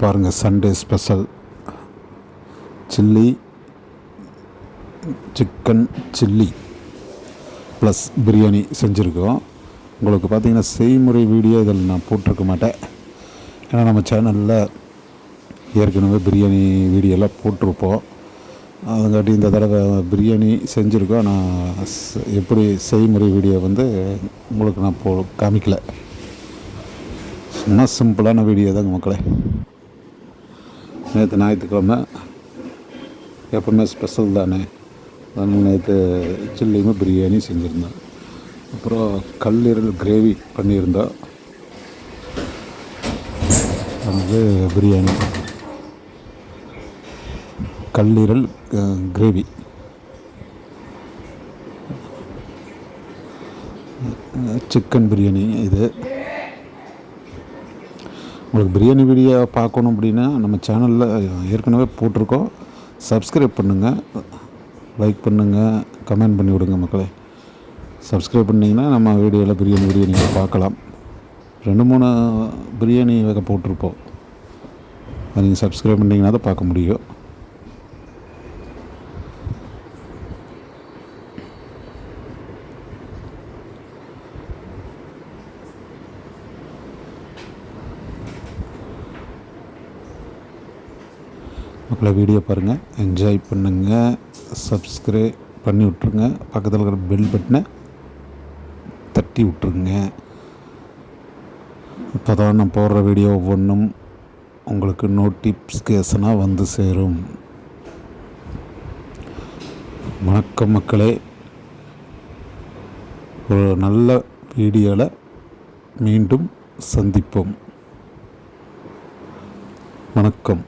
பாருங்கள் Sunday special chilli chicken chilli plus biryani செஞ்சுருக்கோம். உங்களுக்கு பார்த்திங்கன்னா செய்முறை வீடியோ இதில் நான் போட்டிருக்க மாட்டேன். ஏன்னா நம்ம சேனலில் ஏற்கனவே பிரியாணி வீடியோலாம் போட்டிருப்போம். அதுங்காட்டி இந்த தடவை பிரியாணி செஞ்சுருக்கோம். நான் எப்படி செய்முறை வீடியோ வந்து உங்களுக்கு நான் போ காமிக்கலை. சும்மா சிம்பிளான வீடியோ தாங்க மக்களே. நேற்று ஞாயிற்றுக்கிழமை எப்பவுமே ஸ்பெஷல் தானே. அதனால் நேற்று சில்லியுமே பிரியாணி செஞ்சுருந்தேன். அப்புறம் கல்லீரல் கிரேவி பண்ணியிருந்தோம் அது பிரியாணி. கல்லீரல் கிரேவி சிக்கன் பிரியாணி இது. உங்களுக்கு பிரியாணி வீடியோ பார்க்கணும் அப்படின்னா நம்ம சேனலில் ஏற்கனவே போட்டிருக்கோம். சப்ஸ்கிரைப் பண்ணுங்கள் லைக் பண்ணுங்கள் கமெண்ட் பண்ணி விடுங்க மக்களே. சப்ஸ்கிரைப் பண்ணிங்கன்னா நம்ம வீடியோவில் பிரியாணி வீடியோ நீங்கள் பார்க்கலாம். ரெண்டு மூணு பிரியாணி வகை போட்டிருப்போம். அதை நீங்கள் சப்ஸ்கிரைப் பண்ணிங்கன்னா தான் பார்க்க முடியும். மக்களை வீடியோ பாருங்கள் என்ஜாய் பண்ணுங்கள் சப்ஸ்கிரைப் பண்ணி விட்ருங்க பக்கத்தில் இருக்கிற பெல் பட்டனை தட்டி விட்ருங்க அப்போ தான் நான் போடுற வீடியோ ஒவ்வொன்றும் உங்களுக்கு நோட்டிஃபிகேஷனாக வந்து சேரும். வணக்கம் மக்களே. ஒரு நல்ல வீடியோவில் மீண்டும் சந்திப்போம். வணக்கம்.